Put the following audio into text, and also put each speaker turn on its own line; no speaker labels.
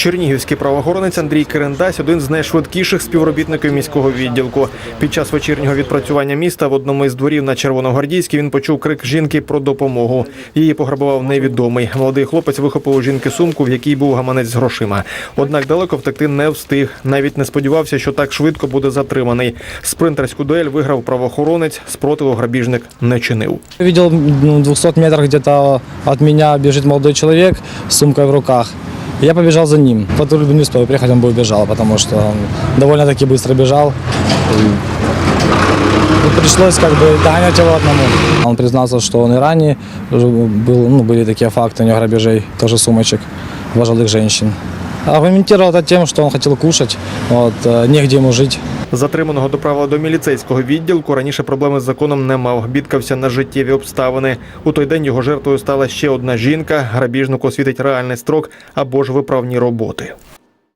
Чернігівський правоохоронець Андрій Керендась один з найшвидкіших співробітників міського відділку. Під час вечірнього відпрацювання міста в одному із дворів на Червоногвардійській він почув крик жінки про допомогу. Її пограбував невідомий. Молодий хлопець вихопив у жінки сумку, в якій був гаманець з грошима. Однак далеко втекти не встиг. Навіть не сподівався, що так швидко буде затриманий. Спринтерську дуель виграв правоохоронець. Спротиву грабіжник не чинив.
Ну, 200 метрах где-то от меня бежит молодой человек с в руках. Я побежал за ним. Патруль бы не успел приехать, он бы убежал, потому что он довольно-таки быстро бежал. И и пришлось как бы догонять его одному. Он признался, что он и ранее уже был, ну, были такие факты у него грабежей, тоже сумочек пожилых женщин. Аргументировал это тем, что он хотел кушать, вот, э, негде ему жить.
Затриманого доправили до міліцейського відділку. Раніше проблеми з законом не мав. Бідкався на життєві обставини. У той день його жертвою стала ще одна жінка. Грабіжнику світить реальний строк або ж виправні роботи.